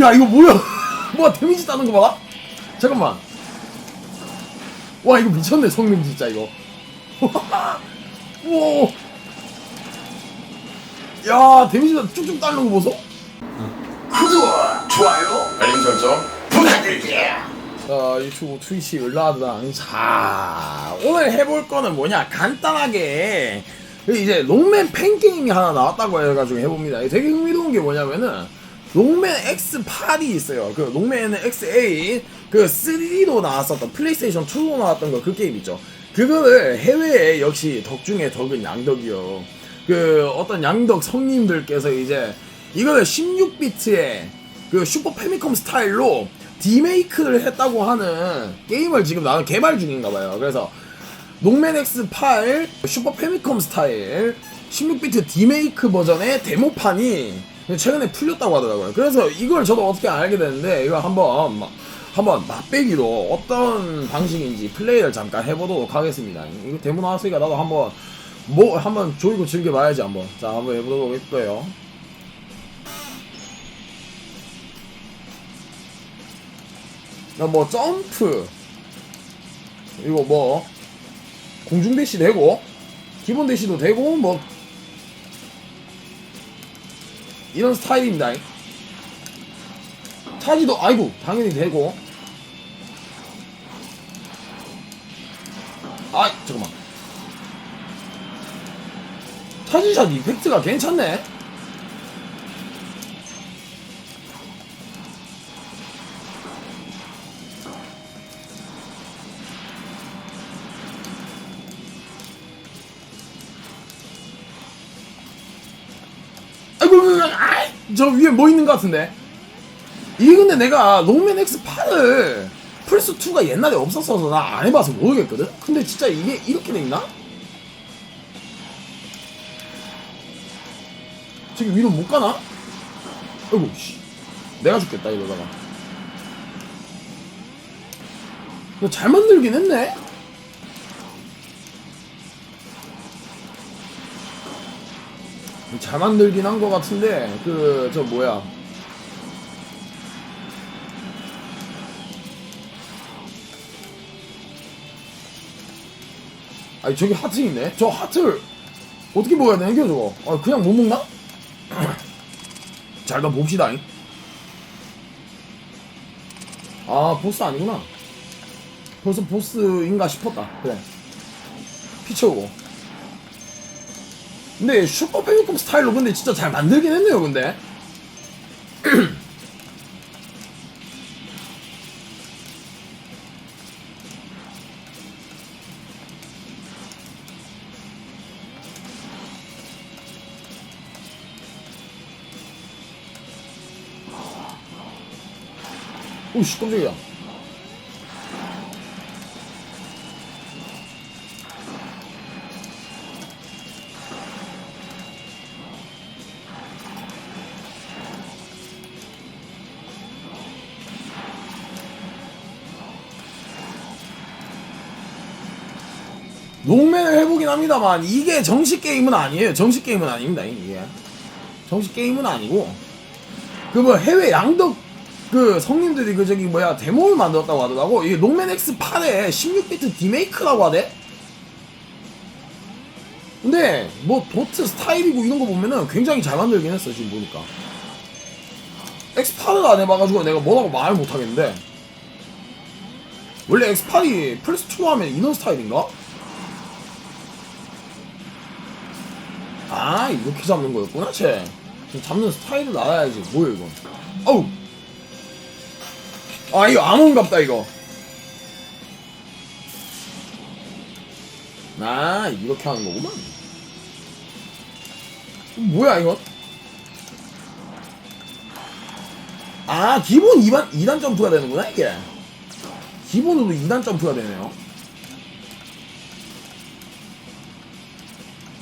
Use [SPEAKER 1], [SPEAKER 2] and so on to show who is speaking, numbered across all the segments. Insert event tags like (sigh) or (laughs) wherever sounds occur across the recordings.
[SPEAKER 1] 야 이거 뭐야? (laughs) 뭐야 데미지 따는 거 봐라 잠깐만. 와 이거 미쳤네 성능 진짜 이거. (laughs) 우와. 야 데미지 쭉쭉 따는 거 보소.
[SPEAKER 2] 구독, 좋아요
[SPEAKER 3] 알림 설정
[SPEAKER 2] 부탁드릴게요.
[SPEAKER 1] 자 유튜브 트위치 을라드당 자 오늘 해볼 거는 뭐냐? 간단하게. 이제 롱맨 팬게임이 하나 나왔다고 해가지고 해봅니다. 되게 흥미로운 게 뭐냐면은 롱맨 X8이 있어요. 그 롱맨 X8 그 3D로 나왔었던 플레이스테이션 2로 나왔던 거 그 게임 있죠. 그거를 해외에 역시 덕 중에 덕은 양덕이요. 그 어떤 양덕 성님들께서 이제 이거를 16비트의 그 슈퍼 패미컴 스타일로 디메이크를 했다고 하는 게임을 지금 나는 개발 중인가 봐요. 그래서 농맨 X8 슈퍼 패미컴 스타일 16비트 디메이크 버전의 데모판이 최근에 풀렸다고 하더라고요. 그래서 이걸 저도 어떻게 알게 됐는데 이거 한번 마- 한번 맛배기로 어떤 방식인지 플레이를 잠깐 해보도록 하겠습니다. 이거 데모 나왔으니까 나도 한번 뭐 한번 조이고 즐겨봐야지 한번. 자 한번 해보도록 할 거예요. 야, 뭐 점프 이거 뭐 공중 대시 되고 기본 대시도 되고 뭐 이런 스타일입니다. 차지도 아이고 당연히 되고 아 잠깐만 차지샷 이펙트가 괜찮네. 저 위에 뭐 있는 것 같은데? 이게 근데 내가 롱맨 X8을 플스2가 옛날에 없었어서 나 안 해봐서 모르겠거든? 근데 진짜 이게 이렇게 돼 있나? 저기 위로 못 가나? 아이고, 씨. 내가 죽겠다, 이러다가. 이거 잘 만 들긴 했네? 잘 만들긴 한 것 같은데 그 저 뭐야. 아니 저기 하트 있네? 저 하트를 어떻게 먹어야 겨 저거? 아 그냥 못 먹나? (clears throat) 자 일단 봅시다 아 보스 아니구나. 벌써 보스인가 싶었다. 그래. 피 채우고 근데 슈퍼 패미컴 스타일로 근데 진짜 잘 만들긴 했네요 근데. (clears throat) 오씨 깜짝이야 롱맨을 해보긴 합니다만 이게 정식 게임은 아니에요. 정식 게임은 아닙니다. 이게 정식 게임은 아니고 그 뭐 해외 양덕 그 성님들이 그 저기 뭐야 데모를 만들었다고 하더라고. 이게 롱맨 X8의 16비트 디메이크라고 하대. 근데 뭐 도트 스타일이고 이런 거 보면은 굉장히 잘 만들긴 했어 지금 보니까. X8을 안 해봐가지고 내가 뭐라고 말을 못하겠는데 원래 X8이 플스2 하면 이런 스타일인가? 아 이렇게 잡는 거였구나 쟤. 잡는 스타일을 알아야지. 뭐야 이건. 어우! 아 이거 암호인갑다 이거. 아 이렇게 하는 거구만. 뭐야 이건 아 기본 2단, 2단 점프가 되는구나 이게. 기본으로 2단 점프가 되네요.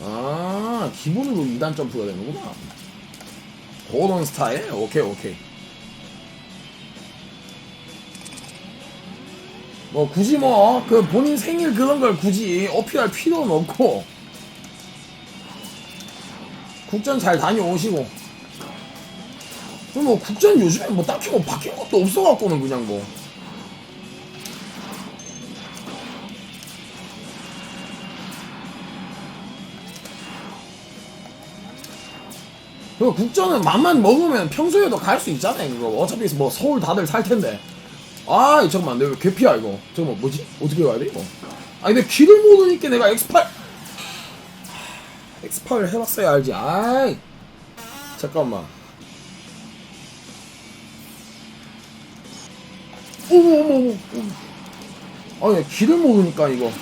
[SPEAKER 1] 아, 기본으로 2단 점프가 되는구나. 그런 스타일? 오케이, 오케이. 뭐, 굳이 뭐, 그 본인 생일 그런 걸 굳이 어필할 필요는 없고, 국전 잘 다녀오시고, 뭐 국전 요즘에 뭐 딱히 뭐 바뀐 것도 없어갖고는 그냥 뭐 그 국전은 맘만 먹으면 평소에도 갈 수 있잖아요 그거. 어차피 뭐 서울 다들 살 텐데. 아 잠깐만 내가 개피야 이거. 잠깐만 뭐지? 어떻게 가야 돼 이거? 아니 근데 길을 모르니까 내가 X8 X8을 해봤어야 알지. 아이 잠깐만. 어머 어머 어머 아니 길을 모르니까 이거.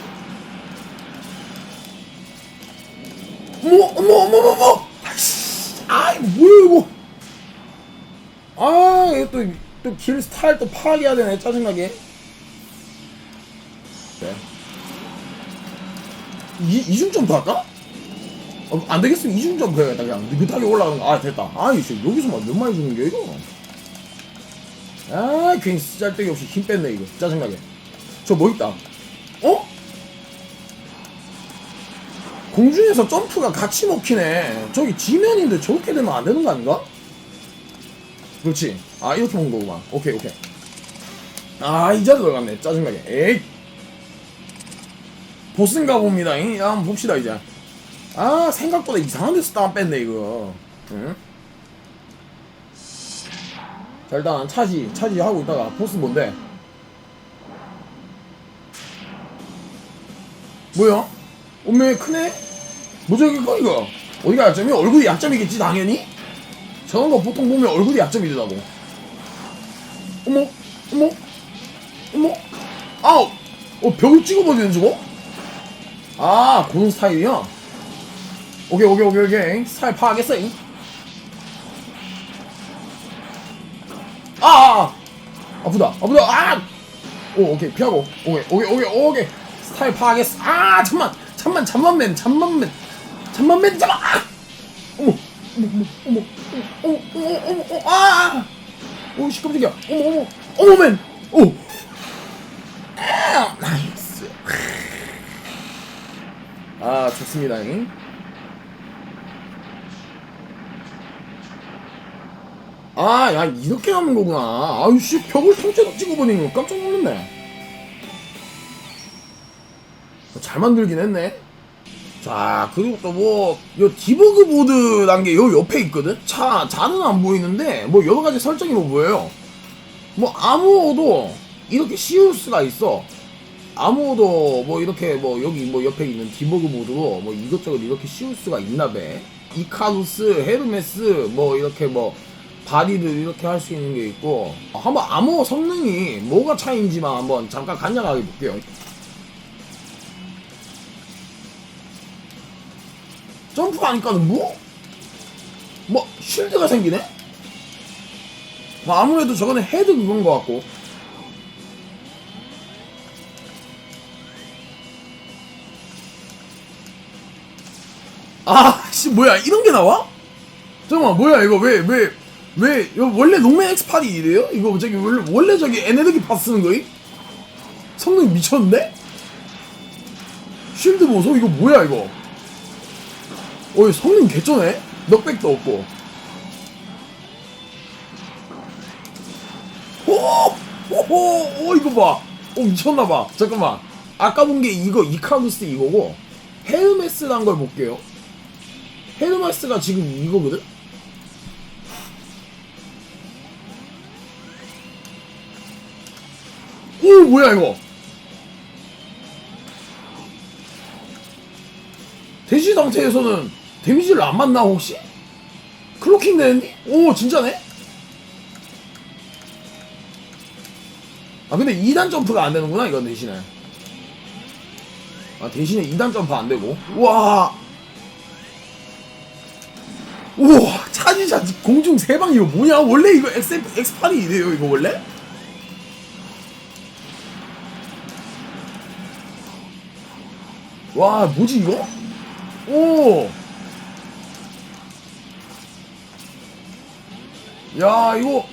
[SPEAKER 1] 어머 어머 어머 어머 아이 뭐야 이거? 아 이거 또또 길 스타일 또 파악해야 되네 짜증나게. 네. 이, 이중 점프 할까? 어, 안 되겠으면 이중 점프 해야겠다 그냥. 느긋하게 올라가는 거 아 됐다. 아 이씨 여기서 막 몇 마리 주는 게 이거? 아 괜히 쓰잘데기 없이 힘 뺐네 이거. 짜증나게. 저 뭐 있다? 어? 공중에서 점프가 같이 먹히네 저기 지면인데 저렇게 되면 안 되는 거 아닌가? 그렇지 아 이렇게 먹는 거구만 오케이 오케이 아 이제 들어갔네 짜증나게 에이 보스인가 봅니다 잉? 야 한번 봅시다 이제 아 생각보다 이상한 데서 땀 뺐네 이거 응? 자 일단 차지 차지 하고 있다가 보스 뭔데 뭐야? 운명이 크네? 뭐저기거 이거 어디가 약점이? 얼굴이 약점이겠지 당연히? 저런 거 보통 보면 얼굴이 약점이더라고 어머 어머 어머 아우 어 벽을 찍어버리는 저거? 아 그런 스타일이야? 오케이 오케이 오케이 오케이 스타일 파악했어 잉? 아, 아, 아 아프다 아프다 아! 오 오케이 피하고 오케이 오케이 오케이 오케이 스타일 파악했어 아 잠만 잠만 잠만맨 잠만맨 잠만 맨 잠만 아! 어머 어머 어머 어머 어머 어머 어머 어머 아! 오씨 깜짝이야 어머 어머 어머 맨 오 아, 나이스 아 좋습니다 잉? 아, 야, 이렇게 하는 거구나. 아유, 씨, 벽을 통째로 찍어버리는 거 깜짝 놀랐네. 어, 잘 만들긴 했네. 자, 그리고 또 뭐, 요 디버그 보드란 게요 옆에 있거든? 차, 자는 안 보이는데, 뭐 여러 가지 설정이 뭐 보여요. 뭐, 아무어도 이렇게 씌울 수가 있어. 아무도 뭐 이렇게 뭐 여기 뭐 옆에 있는 디버그 보드로 뭐 이것저것 이렇게 씌울 수가 있나배. 이카루스, 헤르메스, 뭐 이렇게 뭐 바디를 이렇게 할 수 있는 게 있고 한번 암호 성능이 뭐가 차이인지만 한번 잠깐 간략하게 볼게요 점프하니까는 뭐? 뭐 쉴드가 생기네? 뭐 아무래도 저거는 헤드 그건 것 같고 아씨 뭐야 이런 게 나와? 잠깐만 뭐야 이거 왜 왜 왜 이거 원래 롱맨 X8이 이래요? 이거 저기 원래 원래 저기 에네르기 파 쓰는 거임? 성능 미쳤는데? 쉴드 보소 이거 뭐야 이거? 어이 성능 개쩌네? 넉백도 없고 오! 오호! 오 이거 봐! 오 미쳤나봐 잠깐만 아까 본 게 이거 이카루스 이거고 헤르메스란 걸 볼게요 헤르메스가 지금 이거거든? 오 뭐야 이거 대시 상태에서는 데미지를 안 맞나 혹시? 클로킹 되는데? 오 진짜네? 아 근데 2단 점프가 안 되는구나 이건 대신에 아 대신에 2단 점프 안 되고 우와 우와 차지자 공중 세방 이거 뭐냐 원래 이거 X, X8이 이래요 이거 원래? 와 뭐지 이거? 오! 야 이거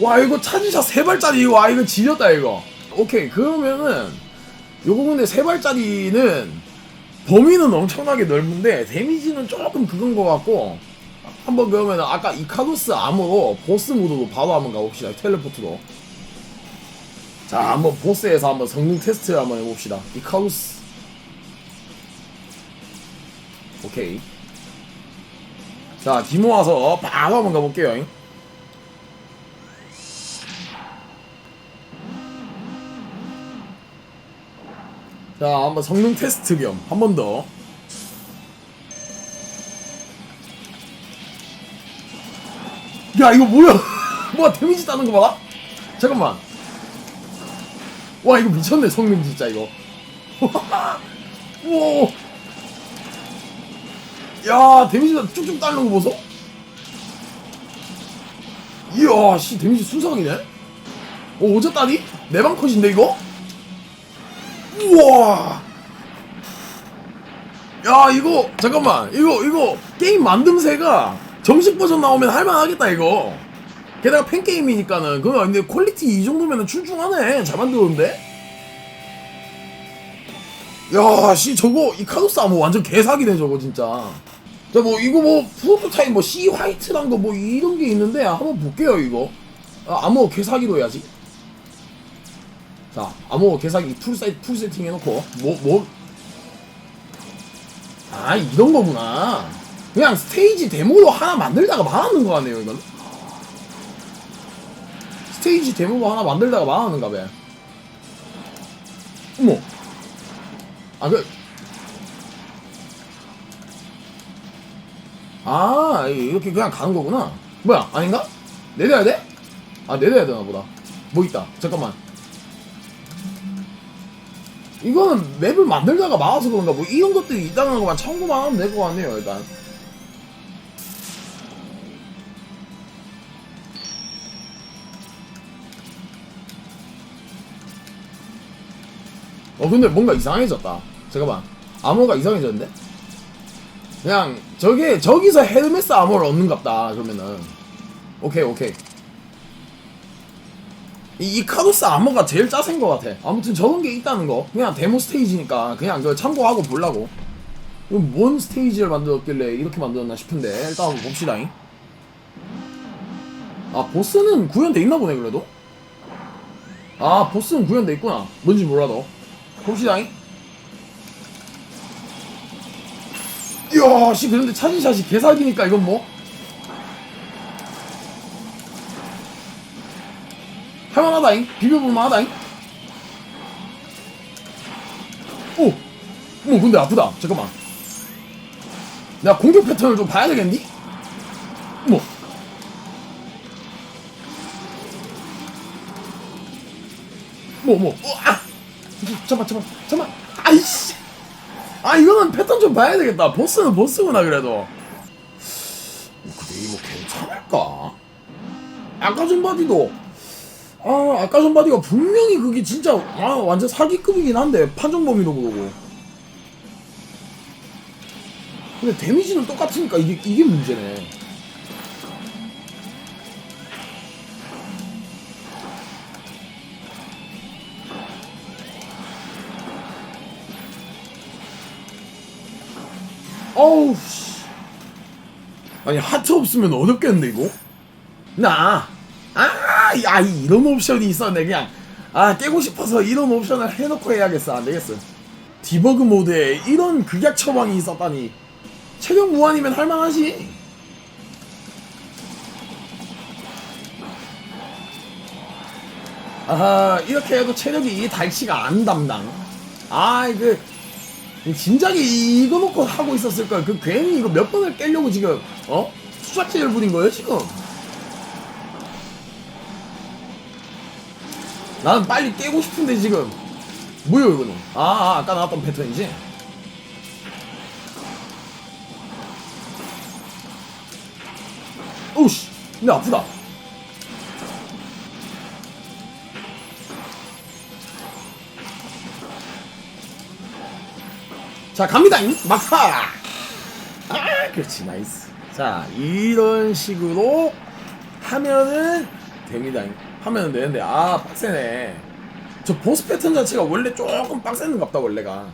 [SPEAKER 1] 와 이거 차지샷 세 발짜리 와 이거 지렸다 이거 오케이 그러면은 요거 근데 세 발짜리는 범위는 엄청나게 넓은데 데미지는 조금 그건 것 같고 한번 그러면 아까 이카루스 암으로 보스 모드로 바로 한번 가봅시다. 텔레포트로. 자, 한번 보스에서 한번 성능 테스트 한번 해봅시다. 이카루스. 오케이. 자, 디모 와서 바로 한번 가볼게요. 자, 한번 성능 테스트 겸 한 번 더. 야, 이거 뭐야? 뭐야, 데미지 따는 거 봐라? 잠깐만. 와, 이거 미쳤네, 성능 진짜, 이거. (laughs) 우와. 야, 데미지가 쭉쭉 따는 거 보소? 이야, 씨, 데미지 순삭이네? 오, 오졌다니? 내방 컷인데, 이거? 우와! 야, 이거, 잠깐만. 이거, 이거, 게임 만듦새가 정식 버전 나오면 할만하겠다, 이거. 게다가 팬게임이니까는. 그거, 근데 퀄리티 이 정도면은 출중하네. 잘 만들었는데? 야, 씨, 저거, 이 카도스 아뭐 완전 개사기네, 저거, 진짜. 자, 뭐, 이거 뭐, 프로토타입 뭐, C 화이트란 거 뭐, 이런 게 있는데, 한번 볼게요, 이거. 아, 암호 개사기로 해야지. 자, 암호 개사기 풀 사이, 풀 세팅 해놓고, 뭐, 뭐. 아, 이런 거구나. 그냥 스테이지 데모로 하나 만들다가 망하는 거 같네요, 이건. 스테이지 데모로 하나 만들다가 망하는가 봐. 어머. 아, 그. 아, 이렇게 그냥 가는 거구나. 뭐야, 아닌가? 내려야 돼? 아, 내려야 되나 보다. 뭐 있다. 잠깐만. 이거는 맵을 만들다가 막아서 그런가 뭐 이런 것들이 있다는 것만 참고만 하면 될 것 같네요, 일단. 어, 근데 뭔가 이상해졌다. 잠깐만. 암호가 이상해졌는데? 그냥, 저게, 저기서 헤르메스 암호를 얻는갑다, 그러면은. 오케이, 오케이. 이, 이 카도스 암호가 제일 짜센 것 같아. 아무튼 저런 게 있다는 거. 그냥 데모 스테이지니까 그냥 그 참고하고 보려고. 뭔 스테이지를 만들었길래 이렇게 만들었나 싶은데 일단 한번 봅시다잉. 아 보스는 구현돼 있나 보네 그래도. 아 보스는 구현돼 있구나. 뭔지 몰라도. 봅시다잉. 이야 씨 그런데 차진샷이 개사기니까 이건 뭐 할만하다잉 비벼볼만 하다잉 오! 뭐 근데 아프다 잠깐만 내가 공격 패턴을 좀 봐야 되겠니? 뭐 뭐, 뭐, 어, 아! 잠깐만, 잠깐만, 잠깐만, 아이씨! 아, 이거는 패턴 좀 봐야 되겠다. 보스는 보스구나, 그래도. 근데 이거 괜찮을까? 아까 전 바디도, 아, 아까 전 바디가 분명히 그게 진짜, 아, 완전 사기급이긴 한데, 판정 범위도 그러고. 근데 데미지는 똑같으니까 이게, 이게 문제네. 아니, 하트 없으면 어렵겠는데, 이거? 나, 아, 야, 이런 옵션이 있었네, 그냥. 아, 깨고 싶어서 이런 옵션을 해놓고 해야겠어. 안 되겠어. 디버그 모드에 이런 극약 처방이 있었다니. 체력 무한이면 할만하지. 아하, 이렇게 해도 체력이 달치가 안 담당. 아, 그, 진작에 이거 놓고 하고 있었을 거야. 그 괜히 이거 몇 번을 깨려고 지금, 어? 수작질을 부린 거예요, 지금? 나는 빨리 깨고 싶은데, 지금. 뭐야, 이거는? 아, 아, 아까 나왔던 패턴이지? 오우씨, 근데 아프다. 자 갑니다 막타 아 그렇지 나이스 자 이런 식으로 하면은 됩니다 하면은 되는데 아 빡세네 저 보스 패턴 자체가 원래 조금 빡세는 갑다 원래가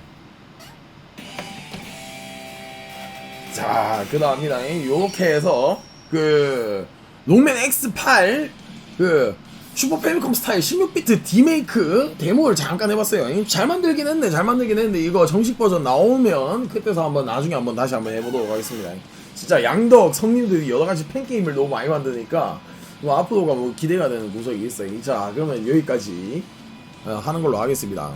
[SPEAKER 1] 자, 그 다음입니다. 요렇게 해서, 그, 롱맨 X8, 그, 슈퍼 패미컴 스타일 16비트 디메이크 데모를 잠깐 해봤어요. 잘 만들긴 했네, 잘 만들긴 했는데, 이거 정식 버전 나오면, 그때서 한번, 나중에 한번 다시 한번 해보도록 하겠습니다. 진짜 양덕 성님들이 여러 가지 팬 게임을 너무 많이 만드니까, 뭐 앞으로가 뭐 기대가 되는 구석이 있어요. 자, 그러면 여기까지 어, 하는 걸로 하겠습니다.